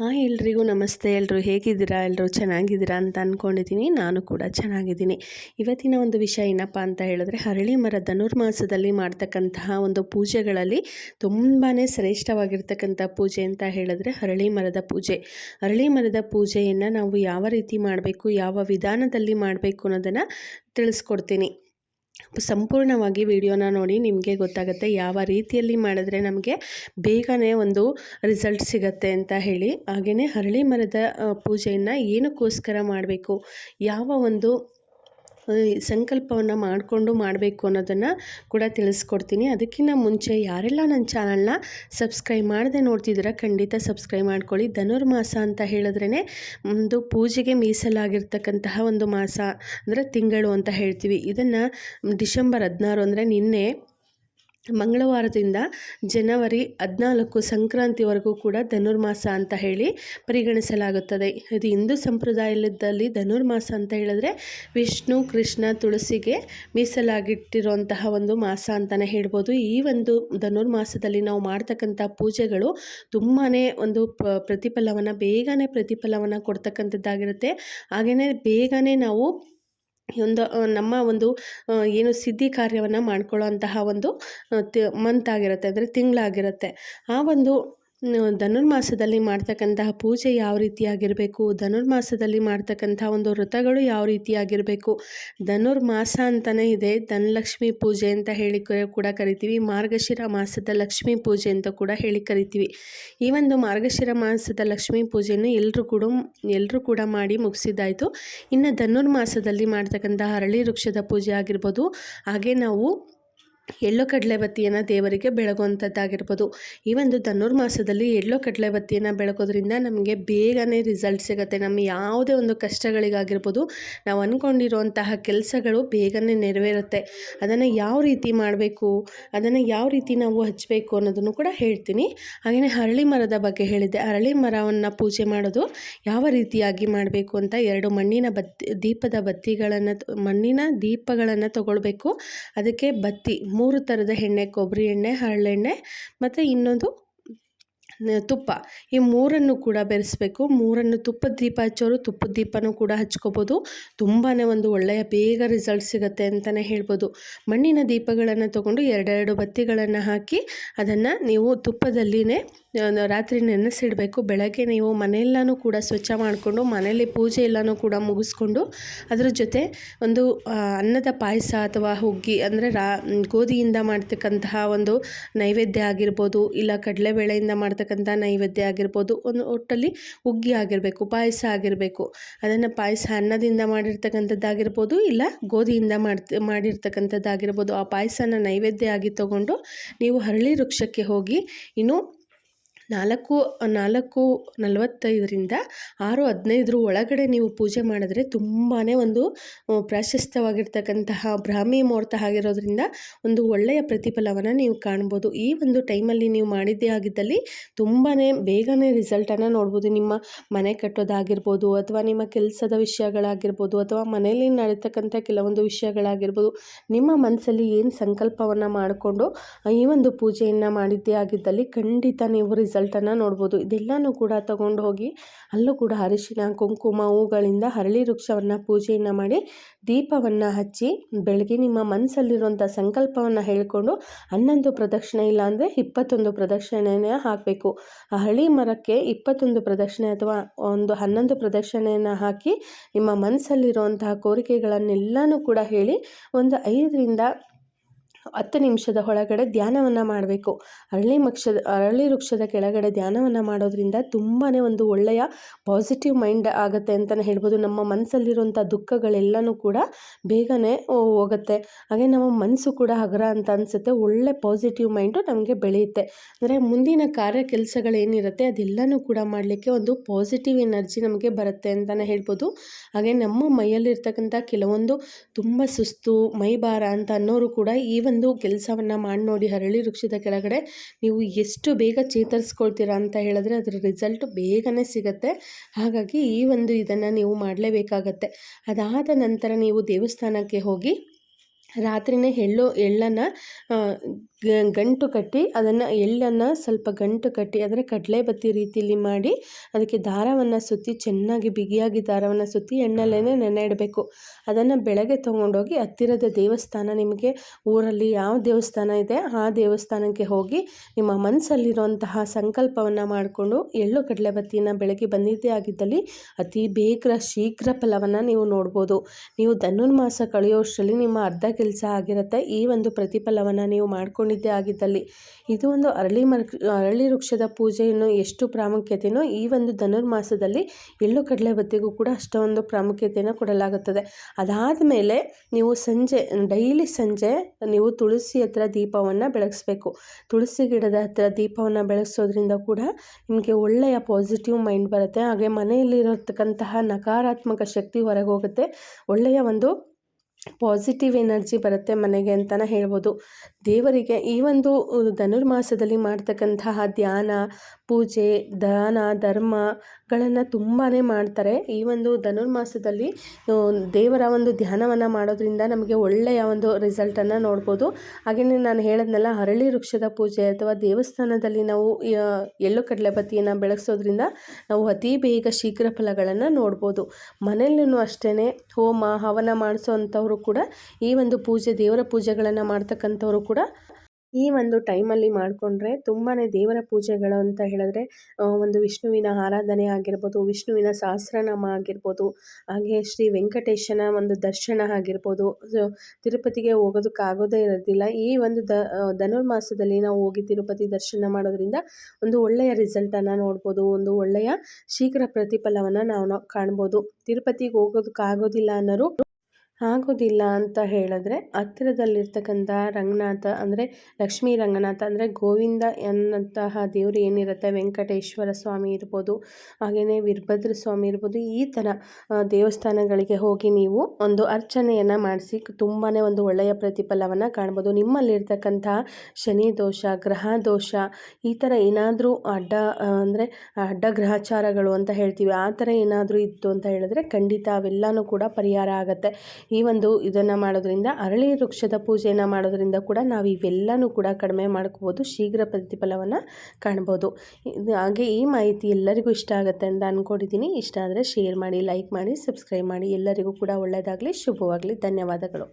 Hi ಎಲ್ರಿಗೂ ನಮಸ್ತೆ. ಎಲ್ಲರೂ ಹೇಗಿದ್ದೀರಾ? ಎಲ್ಲರೂ ಚೆನ್ನಾಗಿದ್ದೀರಾ ಅಂತ ಅಂದ್ಕೊಂಡಿದ್ದೀನಿ ನಾನು ಕೂಡ ಚೆನ್ನಾಗಿದ್ದೀನಿ. ಇವತ್ತಿನ ಒಂದು ವಿಷಯ ಏನಪ್ಪ ಅಂತ ಹೇಳಿದ್ರೆ, ಹರಳಿ ಮರ ಧನುರ್ಮಾಸದಲ್ಲಿ ಮಾಡ್ತಕ್ಕಂತಹ ಒಂದು ಪೂಜೆಗಳಲ್ಲಿ ತುಂಬಾ ಶ್ರೇಷ್ಠವಾಗಿರ್ತಕ್ಕಂಥ ಪೂಜೆ ಅಂತ ಹೇಳಿದ್ರೆ ಹರಳಿ ಮರದ ಪೂಜೆ. ಹರಳಿ ಮರದ ಪೂಜೆಯನ್ನು ನಾವು ಯಾವ ರೀತಿ ಮಾಡಬೇಕು, ಯಾವ ವಿಧಾನದಲ್ಲಿ ಮಾಡಬೇಕು ಅನ್ನೋದನ್ನು ತಿಳಿಸ್ಕೊಡ್ತೀನಿ. ಸಂಪೂರ್ಣವಾಗಿ ವಿಡಿಯೋನ ನೋಡಿ ನಿಮಗೆ ಗೊತ್ತಾಗುತ್ತೆ ಯಾವ ರೀತಿಯಲ್ಲಿ ಮಾಡಿದ್ರೆ ನಮಗೆ ಬೇಗನೆ ಒಂದು ರಿಸಲ್ಟ್ ಸಿಗತ್ತೆ ಅಂತ ಹೇಳಿ. ಹಾಗೆಯೇ ಹರಳಿ ಮರದ ಪೂಜೆಯನ್ನು ಏನಕ್ಕೋಸ್ಕರ ಮಾಡಬೇಕು? ಯಾವ ಒಂದು ಸಂಕಲ್ಪವನ್ನು ಮಾಡಿಕೊಂಡು ಮಾಡಬೇಕು ಅನ್ನೋದನ್ನು ಕೂಡ ತಿಳಿಸ್ಕೊಡ್ತೀನಿ. ಅದಕ್ಕಿಂತ ಮುಂಚೆ ಯಾರೆಲ್ಲ ನನ್ನ ಚಾನಲ್ನ ಸಬ್ಸ್ಕ್ರೈಬ್ ಮಾಡದೆ ನೋಡ್ತಿದ್ದೀರಾ, ಖಂಡಿತ ಸಬ್ಸ್ಕ್ರೈಬ್ ಮಾಡ್ಕೊಳ್ಳಿ. ಧನುರ್ಮಾಸ ಅಂತ ಹೇಳಿದ್ರೇ ಒಂದು ಪೂಜೆಗೆ ಮೀಸಲಾಗಿರ್ತಕ್ಕಂತಹ ಒಂದು ಮಾಸ ಅಂದರೆ ತಿಂಗಳು ಅಂತ ಹೇಳ್ತೀವಿ. ಇದನ್ನು ಡಿಸೆಂಬರ್ ಹದಿನಾರು ಅಂದರೆ ನಿನ್ನೆ ಮಂಗಳವಾರದಿಂದ ಜನವರಿ ಹದಿನಾಲ್ಕು ಸಂಕ್ರಾಂತಿವರೆಗೂ ಕೂಡ ಧನುರ್ಮಾಸ ಅಂತ ಹೇಳಿ ಪರಿಗಣಿಸಲಾಗುತ್ತದೆ. ಇದು ಹಿಂದೂ ಸಂಪ್ರದಾಯದಲ್ಲಿ ಧನುರ್ಮಾಸ ಅಂತ ಹೇಳಿದ್ರೆ ವಿಷ್ಣು, ಕೃಷ್ಣ, ತುಳಸಿಗೆ ಮೀಸಲಾಗಿಟ್ಟಿರುವಂತಹ ಒಂದು ಮಾಸ ಅಂತಲೇ ಹೇಳ್ಬೋದು. ಈ ಒಂದು ಧನುರ್ಮಾಸದಲ್ಲಿ ನಾವು ಮಾಡ್ತಕ್ಕಂಥ ಪೂಜೆಗಳು ತುಂಬಾ ಒಂದು ಪ್ರತಿಫಲವನ್ನು, ಬೇಗನೆ ಪ್ರತಿಫಲವನ್ನು ಕೊಡ್ತಕ್ಕಂಥದ್ದಾಗಿರುತ್ತೆ. ಹಾಗೆಯೇ ಬೇಗನೆ ನಾವು ಒಂದು ನಮ್ಮ ಒಂದು ಏನು ಸಿದ್ಧಿ ಕಾರ್ಯವನ್ನು ಮಾಡ್ಕೊಳ್ಳೋ ಅಂತಹ ಒಂದು ಮಂತ್ ಆಗಿರುತ್ತೆ, ಅಂದರೆ ತಿಂಗಳಾಗಿರುತ್ತೆ. ಆ ಒಂದು ಧನುರ್ಮಾಸದಲ್ಲಿ ಮಾಡ್ತಕ್ಕಂತಹ ಪೂಜೆ ಯಾವ ರೀತಿಯಾಗಿರಬೇಕು? ಧನುರ್ಮಾಸದಲ್ಲಿ ಮಾಡ್ತಕ್ಕಂಥ ಒಂದು ವ್ರತಗಳು ಯಾವ ರೀತಿಯಾಗಿರಬೇಕು? ಧನುರ್ಮಾಸ ಅಂತಲೇ ಇದೆ. ಧನಲಕ್ಷ್ಮಿ ಪೂಜೆ ಅಂತ ಹೇಳಿ ಕೂಡ ಕರಿತೀವಿ. ಮಾರ್ಗಶಿರ ಮಾಸದ ಲಕ್ಷ್ಮೀ ಪೂಜೆ ಅಂತ ಕೂಡ ಹೇಳಿ ಕರಿತೀವಿ. ಈ ಒಂದು ಮಾರ್ಗಶಿರ ಮಾಸದ ಲಕ್ಷ್ಮೀ ಪೂಜೆಯನ್ನು ಎಲ್ಲರೂ ಕೂಡ ಎಲ್ಲರೂ ಕೂಡ ಮಾಡಿ ಮುಗಿಸಿದ್ದಾಯಿತು. ಇನ್ನು ಧನುರ್ಮಾಸದಲ್ಲಿ ಮಾಡ್ತಕ್ಕಂತಹ ಅರಳಿ ವೃಕ್ಷದ ಪೂಜೆ ಆಗಿರ್ಬೋದು. ಹಾಗೆ ನಾವು ಎಳ್ಳು ಕಡಲೆ ಬತ್ತಿಯನ್ನು ದೇವರಿಗೆ ಬೆಳಗುವಂಥದ್ದಾಗಿರ್ಬೋದು ಈ ಒಂದು ಧನುರ್ಮಾಸದಲ್ಲಿ ಎಳ್ಳು ಕಡಲೆ ಬತ್ತಿಯನ್ನು ಬೆಳಗೋದ್ರಿಂದ ನಮಗೆ ಬೇಗನೆ ರಿಸಲ್ಟ್ ಸಿಗುತ್ತೆ. ನಮ್ಮ ಯಾವುದೇ ಒಂದು ಕಷ್ಟಗಳಿಗಾಗಿರ್ಬೋದು ನಾವು ಅಂದ್ಕೊಂಡಿರುವಂತಹ ಕೆಲಸಗಳು ಬೇಗನೆ ನೆರವೇರುತ್ತೆ. ಅದನ್ನು ಯಾವ ರೀತಿ ಮಾಡಬೇಕು, ಅದನ್ನು ಯಾವ ರೀತಿ ನಾವು ಹಚ್ಚಬೇಕು ಅನ್ನೋದನ್ನು ಕೂಡ ಹೇಳ್ತೀನಿ. ಹಾಗೆಯೇ ಹರಳಿ ಮರದ ಬಗ್ಗೆ ಹೇಳಿದ್ದೆ. ಅರಳಿ ಮರವನ್ನು ಪೂಜೆ ಮಾಡೋದು ಯಾವ ರೀತಿಯಾಗಿ ಮಾಡಬೇಕು ಅಂತ ಎರಡು ಮಣ್ಣಿನ ಬತ್ತಿ ದೀಪದ ಬತ್ತಿಗಳನ್ನು ಮಣ್ಣಿನ ದೀಪಗಳನ್ನು ತಗೊಳ್ಬೇಕು. ಅದಕ್ಕೆ ಬತ್ತಿ ಮೂರು ಥರದ ಎಣ್ಣೆ ಕೊಬ್ಬರಿ ಎಣ್ಣೆ ಹರಳೆಣ್ಣೆ ಮತ್ತು ಇನ್ನೊಂದು ತುಪ್ಪ. ಈ ಮೂರನ್ನು ಕೂಡ ಬೆರೆಸಬೇಕು. ಮೂರನ್ನು ತುಪ್ಪದ ದೀಪ ಹಚ್ಚೋರು ತುಪ್ಪದ ದೀಪನೂ ಕೂಡ ಹಚ್ಕೋಬೋದು. ತುಂಬಾ ಒಂದು ಒಳ್ಳೆಯ ಬೇಗ ರಿಸಲ್ಟ್ ಸಿಗುತ್ತೆ ಅಂತಲೇ ಹೇಳ್ಬೋದು. ಮಣ್ಣಿನ ದೀಪಗಳನ್ನು ತಗೊಂಡು ಎರಡೆರಡು ಬತ್ತಿಗಳನ್ನು ಹಾಕಿ ಅದನ್ನು ನೀವು ತುಪ್ಪದಲ್ಲಿನೇ ರಾತ್ರಿ ನೆನೆಸಿಡಬೇಕು. ಬೆಳಗ್ಗೆ ನೀವು ಮನೆಯೆಲ್ಲನೂ ಕೂಡ ಸ್ವಚ್ಛ ಮಾಡಿಕೊಂಡು ಮನೆಯಲ್ಲಿ ಪೂಜೆ ಎಲ್ಲನೂ ಕೂಡ ಮುಗಿಸ್ಕೊಂಡು ಅದರ ಜೊತೆ ಒಂದು ಅನ್ನದ ಪಾಯಸ ಅಥವಾ ಹುಗ್ಗಿ ಅಂದರೆ ರಾ, ಗೋಧಿಯಿಂದ ಮಾಡ್ತಕ್ಕಂತಹ ಒಂದು ನೈವೇದ್ಯ ಆಗಿರ್ಬೋದು ಇಲ್ಲ ಕಡಲೆಬೇಳೆಯಿಂದ ಮಾಡ್ತಕ್ಕಂಥ ನೈವೇದ್ಯ ಆಗಿರ್ಬೋದು, ಒಂದು ಒಟ್ಟಲ್ಲಿ ಉಗ್ಗಿ ಆಗಿರಬೇಕು, ಪಾಯಸ ಆಗಿರಬೇಕು. ಅದನ್ನು ಪಾಯಸ ಅನ್ನದಿಂದ ಮಾಡಿರ್ತಕ್ಕಂಥದ್ದಾಗಿರ್ಬೋದು ಇಲ್ಲ ಗೋಧಿಯಿಂದ ಮಾಡ್ತ ಮಾಡಿರ್ತಕ್ಕಂಥದ್ದಾಗಿರ್ಬೋದು ಆ ಪಾಯಸನ ನೈವೇದ್ಯ ಆಗಿ ತಗೊಂಡು ನೀವು ಹರಳಿ ವೃಕ್ಷಕ್ಕೆ ಹೋಗಿ, ಇನ್ನು ನಾಲ್ಕು ನಾಲ್ಕು, ನಲವತ್ತೈದರಿಂದ ಆರು ಹದಿನೈದರ ಒಳಗಡೆ ನೀವು ಪೂಜೆ ಮಾಡಿದ್ರೆ ತುಂಬಾ ಒಂದು ಪ್ರಾಶಸ್ತ್ಯವಾಗಿರ್ತಕ್ಕಂತಹ ಬ್ರಾಹ್ಮಿ ಮುಹೂರ್ತ ಆಗಿರೋದ್ರಿಂದ ಒಂದು ಒಳ್ಳೆಯ ಪ್ರತಿಫಲವನ್ನು ನೀವು ಕಾಣ್ಬೋದು. ಈ ಒಂದು ಟೈಮಲ್ಲಿ ನೀವು ಮಾಡಿದ್ದೇ ಆಗಿದ್ದಲ್ಲಿ ತುಂಬಾ ಬೇಗನೆ ರಿಸಲ್ಟನ್ನು ನೋಡ್ಬೋದು. ನಿಮ್ಮ ಮನೆ ಕಟ್ಟೋದಾಗಿರ್ಬೋದು ಅಥವಾ ನಿಮ್ಮ ಕೆಲಸದ ವಿಷಯಗಳಾಗಿರ್ಬೋದು ಅಥವಾ ಮನೆಯಲ್ಲಿ ನಡೀತಕ್ಕಂಥ ಕೆಲವೊಂದು ವಿಷಯಗಳಾಗಿರ್ಬೋದು, ನಿಮ್ಮ ಮನಸ್ಸಲ್ಲಿ ಏನು ಸಂಕಲ್ಪವನ್ನು ಮಾಡಿಕೊಂಡು ಈ ಒಂದು ಪೂಜೆಯನ್ನು ಮಾಡಿದ್ದೇ ಆಗಿದ್ದಲ್ಲಿ ಖಂಡಿತ ನೀವು ರಿಸಲ್ಟ್ ರಿಸಲ್ಟನ್ನು ನೋಡ್ಬೋದು. ಇದೆಲ್ಲನೂ ಕೂಡ ತಗೊಂಡು ಹೋಗಿ ಅಲ್ಲೂ ಕೂಡ ಅರಿಶಿನ, ಕುಂಕುಮ, ಹೂಗಳಿಂದ ಹರಳಿ ವೃಕ್ಷವನ್ನು ಪೂಜೆಯನ್ನು ಮಾಡಿ ದೀಪವನ್ನು ಹಚ್ಚಿ ಬೆಳಗ್ಗೆ ನಿಮ್ಮ ಮನಸ್ಸಲ್ಲಿರುವಂಥ ಸಂಕಲ್ಪವನ್ನು ಹೇಳಿಕೊಂಡು ಹನ್ನೊಂದು ಪ್ರದಕ್ಷಿಣೆ ಇಲ್ಲ ಅಂದರೆ ಇಪ್ಪತ್ತೊಂದು ಪ್ರದಕ್ಷಿಣೆಯನ್ನು ಹಾಕಬೇಕು. ಆ ಹಳಿ ಮರಕ್ಕೆ ಇಪ್ಪತ್ತೊಂದು ಪ್ರದಕ್ಷಿಣೆ ಅಥವಾ ಒಂದು ಹನ್ನೊಂದು ಪ್ರದಕ್ಷಿಣೆಯನ್ನು ಹಾಕಿ ನಿಮ್ಮ ಮನಸ್ಸಲ್ಲಿರುವಂತಹ ಕೋರಿಕೆಗಳನ್ನೆಲ್ಲನೂ ಕೂಡ ಹೇಳಿ ಒಂದು ಐದರಿಂದ ಹತ್ತು ನಿಮಿಷದ ಒಳಗಡೆ ಧ್ಯಾನವನ್ನು ಮಾಡಬೇಕು. ಅರಳಿ ಮಕ್ಷದ, ಅರಳಿ ವೃಕ್ಷದ ಕೆಳಗಡೆ ಧ್ಯಾನವನ್ನು ಮಾಡೋದ್ರಿಂದ ತುಂಬಾ ಒಂದು ಒಳ್ಳೆಯ ಪಾಸಿಟಿವ್ ಮೈಂಡ್ ಆಗುತ್ತೆ ಅಂತಲೇ ಹೇಳ್ಬೋದು. ನಮ್ಮ ಮನಸ್ಸಲ್ಲಿರುವಂಥ ದುಃಖಗಳೆಲ್ಲನೂ ಕೂಡ ಬೇಗನೆ ಹೋಗುತ್ತೆ. ಹಾಗೆ ನಮ್ಮ ಮನಸ್ಸು ಕೂಡ ಹಗರ ಅಂತ ಅನಿಸುತ್ತೆ. ಒಳ್ಳೆ ಪಾಸಿಟಿವ್ ಮೈಂಡು ನಮಗೆ ಬೆಳೆಯುತ್ತೆ. ಅಂದರೆ ಮುಂದಿನ ಕಾರ್ಯ ಕೆಲಸಗಳೇನಿರುತ್ತೆ ಅದೆಲ್ಲನೂ ಕೂಡ ಮಾಡಲಿಕ್ಕೆ ಒಂದು ಪಾಸಿಟಿವ್ ಎನರ್ಜಿ ನಮಗೆ ಬರುತ್ತೆ ಅಂತಲೇ ಹೇಳ್ಬೋದು. ಹಾಗೆ ನಮ್ಮ ಮೈಯಲ್ಲಿರ್ತಕ್ಕಂಥ ಕೆಲವೊಂದು ತುಂಬ ಸುಸ್ತು, ಮೈಭಾರ ಅಂತ ಅನ್ನೋರು ಕೂಡ ಈ ಕೆಲಸವನ್ನು ಮಾಡಿ ನೋಡಿ ಹರಳಿ ವೃಕ್ಷದ ಕೆಳಗಡೆ ನೀವು ಎಷ್ಟು ಬೇಗ ಚೇತರಿಸ್ಕೊಳ್ತೀರಾ ಅಂತ ಹೇಳಿದ್ರೆ ಅದರ ರಿಸಲ್ಟ್ ಬೇಗನೆ ಸಿಗುತ್ತೆ. ಹಾಗಾಗಿ ಈ ಒಂದು ಇದನ್ನು ನೀವು ಮಾಡಲೇಬೇಕಾಗತ್ತೆ. ಅದಾದ ನಂತರ ನೀವು ದೇವಸ್ಥಾನಕ್ಕೆ ಹೋಗಿ ರಾತ್ರಿಯೇ ಎಳ್ಳು, ಎಳ್ಳನ್ನು ಗಂಟು ಕಟ್ಟಿ ಅದನ್ನು ಎಳ್ಳನ್ನು ಸ್ವಲ್ಪ ಗಂಟು ಕಟ್ಟಿ ಅಂದರೆ ಕಡಲೆ ಬತ್ತಿ ರೀತಿಯಲ್ಲಿ ಮಾಡಿ ಅದಕ್ಕೆ ದಾರವನ್ನು ಸುತ್ತಿ ಚೆನ್ನಾಗಿ ಬಿಗಿಯಾಗಿ ದಾರವನ್ನು ಸುತ್ತಿ ಎಣ್ಣೆಲ್ಲೇ ನೆನೆ ಇಡಬೇಕು. ಅದನ್ನು ಬೆಳಗ್ಗೆ ತೊಗೊಂಡೋಗಿ ಹತ್ತಿರದ ದೇವಸ್ಥಾನ ನಿಮಗೆ ಊರಲ್ಲಿ ಯಾವ ದೇವಸ್ಥಾನ ಇದೆ ಆ ದೇವಸ್ಥಾನಕ್ಕೆ ಹೋಗಿ ನಿಮ್ಮ ಮನಸ್ಸಲ್ಲಿರುವಂತಹ ಸಂಕಲ್ಪವನ್ನು ಮಾಡಿಕೊಂಡು ಎಳ್ಳು ಕಡಲೆ ಬತ್ತಿನ ಬೆಳಗ್ಗೆ ಬಂದಿದ್ದೇ ಆಗಿದ್ದಲ್ಲಿ ಅತಿ ಬೇಗ ಶೀಘ್ರ ಫಲವನ್ನು ನೀವು ನೋಡ್ಬೋದು. ನೀವು ಧನುರ್ಮಾಸ ಕಳೆಯೋಷ್ಟರಲ್ಲಿ ನಿಮ್ಮ ಅರ್ಧ ಕೆಲಸ ಆಗಿರುತ್ತೆ. ಈ ಒಂದು ಪ್ರತಿಫಲವನ್ನು ನೀವು ಮಾಡ್ಕೊಂಡಿದ್ದೇ ಆಗಿದ್ದಲ್ಲಿ ಇದು ಒಂದು ಅರಳಿ ಅರಳಿ ವೃಕ್ಷದ ಪೂಜೆಯನ್ನು ಎಷ್ಟು ಪ್ರಾಮುಖ್ಯತೆಯೋ ಈ ಒಂದು ಧನುರ್ಮಾಸದಲ್ಲಿ ಎಳ್ಳು ಕಡಲೆ ಬತ್ತಿಗೂ ಕೂಡ ಅಷ್ಟೊಂದು ಪ್ರಾಮುಖ್ಯತೆಯನ್ನು ಕೊಡಲಾಗುತ್ತದೆ. ಅದಾದ ಮೇಲೆ ನೀವು ಸಂಜೆ, ಡೈಲಿ ಸಂಜೆ ನೀವು ತುಳಸಿ ಹತ್ರ ದೀಪವನ್ನು ಬೆಳಗಿಸ್ಬೇಕು. ತುಳಸಿ ಗಿಡದ ಹತ್ರ ದೀಪವನ್ನು ಬೆಳಗಿಸೋದ್ರಿಂದ ಕೂಡ ನಿಮಗೆ ಒಳ್ಳೆಯ ಪಾಸಿಟಿವ್ ಮೈಂಡ್ ಬರುತ್ತೆ. ಹಾಗೆ ಮನೆಯಲ್ಲಿರತಕ್ಕಂತಹ ನಕಾರಾತ್ಮಕ ಶಕ್ತಿ ಹೊರಗೆ ಹೋಗುತ್ತೆ. ಒಳ್ಳೆಯ ಒಂದು ಪಾಸಿಟಿವ್ ಎನರ್ಜಿ ಬರುತ್ತೆ ಮನೆಗೆ ಅಂತಲೇ ಹೇಳ್ಬೋದು. ದೇವರಿಗೆ ಈ ಒಂದು ಧನುರ್ಮಾಸದಲ್ಲಿ ಮಾಡ್ತಕ್ಕಂತಹ ಧ್ಯಾನ ಪೂಜೆ, ದಾನ ಧರ್ಮಗಳನ್ನು ತುಂಬಾ ಮಾಡ್ತಾರೆ. ಈ ಒಂದು ಧನುರ್ಮಾಸದಲ್ಲಿ ದೇವರ ಒಂದು ಧ್ಯಾನವನ್ನು ಮಾಡೋದ್ರಿಂದ ನಮಗೆ ಒಳ್ಳೆಯ ಒಂದು ರಿಸಲ್ಟನ್ನು ನೋಡ್ಬೋದು. ಹಾಗೆಯೇ ನಾನು ಹೇಳದ್ನಲ್ಲ, ಹರಳಿ ವೃಕ್ಷದ ಪೂಜೆ ಅಥವಾ ದೇವಸ್ಥಾನದಲ್ಲಿ ನಾವು ಎಳ್ಳು ಕಡಲೆ ಬತ್ತಿಯನ್ನು ಬೆಳೆಸೋದ್ರಿಂದ ನಾವು ಅತಿ ಬೇಗ ಶೀಘ್ರ ಫಲಗಳನ್ನು ನೋಡ್ಬೋದು. ಮನೆಯಲ್ಲೂ ಅಷ್ಟೇ ಹೋಮ, ಹವನ ಮಾಡಿಸೋ ಕೂಡ ಈ ಒಂದು ಪೂಜೆ, ದೇವರ ಪೂಜೆಗಳನ್ನು ಮಾಡ್ತಕ್ಕಂಥವ್ರು ಕೂಡ ಈ ಒಂದು ಟೈಮಲ್ಲಿ ಮಾಡಿಕೊಂಡ್ರೆ ತುಂಬಾ ದೇವರ ಪೂಜೆಗಳು ಅಂತ ಹೇಳಿದ್ರೆ ಒಂದು ವಿಷ್ಣುವಿನ ಆರಾಧನೆ ಆಗಿರ್ಬೋದು, ವಿಷ್ಣುವಿನ ಸಹಸ್ರನಾಮ ಆಗಿರ್ಬೋದು, ಹಾಗೆ ಶ್ರೀ ವೆಂಕಟೇಶನ ಒಂದು ದರ್ಶನ ಆಗಿರ್ಬೋದು. ತಿರುಪತಿಗೆ ಹೋಗೋದಕ್ಕಾಗೋದೇ ಇರೋದಿಲ್ಲ. ಈ ಒಂದು ದ ಧನುರ್ಮಾಸದಲ್ಲಿ ನಾವು ಹೋಗಿ ತಿರುಪತಿ ದರ್ಶನ ಮಾಡೋದ್ರಿಂದ ಒಂದು ಒಳ್ಳೆಯ ರಿಸಲ್ಟನ್ನು ನೋಡ್ಬೋದು, ಒಂದು ಒಳ್ಳೆಯ ಶೀಘ್ರ ಪ್ರತಿಫಲವನ್ನು ನಾವು ಕಾಣ್ಬೋದು. ತಿರುಪತಿಗೆ ಹೋಗೋದಕ್ಕಾಗೋದಿಲ್ಲ ಅನ್ನೋರು ಆಗೋದಿಲ್ಲ ಅಂತ ಹೇಳಿದ್ರೆ ಹತ್ತಿರದಲ್ಲಿರ್ತಕ್ಕಂಥ ರಂಗನಾಥ ಅಂದರೆ ಲಕ್ಷ್ಮೀ ರಂಗನಾಥ ಅಂದರೆ ಗೋವಿಂದ ಎನ್ನಂತಹ ದೇವರು ಏನಿರುತ್ತೆ, ವೆಂಕಟೇಶ್ವರ ಸ್ವಾಮಿ ಇರ್ಬೋದು ಹಾಗೆಯೇ ವೀರಭದ್ರ ಸ್ವಾಮಿ ಇರ್ಬೋದು, ಈ ಥರ ದೇವಸ್ಥಾನಗಳಿಗೆ ಹೋಗಿ ನೀವು ಒಂದು ಅರ್ಚನೆಯನ್ನು ಮಾಡಿಸಿ ತುಂಬಾ ಒಂದು ಒಳ್ಳೆಯ ಪ್ರತಿಫಲವನ್ನು ಕಾಣ್ಬೋದು. ನಿಮ್ಮಲ್ಲಿರ್ತಕ್ಕಂತಹ ಶನಿ ದೋಷ, ಗ್ರಹ ದೋಷ, ಈ ಥರ ಏನಾದರೂ ಅಡ್ಡ ಅಂದರೆ ಅಡ್ಡ ಗ್ರಹಚಾರಗಳು ಅಂತ ಹೇಳ್ತೀವಿ, ಆ ಥರ ಏನಾದರೂ ಇತ್ತು ಅಂತ ಹೇಳಿದ್ರೆ ಖಂಡಿತ ಅವೆಲ್ಲನೂ ಕೂಡ ಪರಿಹಾರ ಆಗುತ್ತೆ. ಈ ಒಂದು ಇದನ್ನು ಮಾಡೋದ್ರಿಂದ, ಅರಳಿ ವೃಕ್ಷದ ಪೂಜೆಯನ್ನು ಮಾಡೋದ್ರಿಂದ ಕೂಡ ನಾವು ಇವೆಲ್ಲನೂ ಕೂಡ ಕಡಿಮೆ ಮಾಡ್ಕೋಬೋದು, ಶೀಘ್ರ ಪ್ರತಿಫಲವನ್ನು ಕಾಣ್ಬೋದು. ಹಾಗೆ ಈ ಮಾಹಿತಿ ಎಲ್ಲರಿಗೂ ಇಷ್ಟ ಆಗುತ್ತೆ ಅಂತ ಅಂದ್ಕೊಂಡಿದ್ದೀನಿ ಇಷ್ಟ ಆದರೆ ಶೇರ್ ಮಾಡಿ, ಲೈಕ್ ಮಾಡಿ, ಸಬ್ಸ್ಕ್ರೈಬ್ ಮಾಡಿ. ಎಲ್ಲರಿಗೂ ಕೂಡ ಒಳ್ಳೆಯದಾಗಲಿ ಶುಭವಾಗಲಿ. ಧನ್ಯವಾದಗಳು.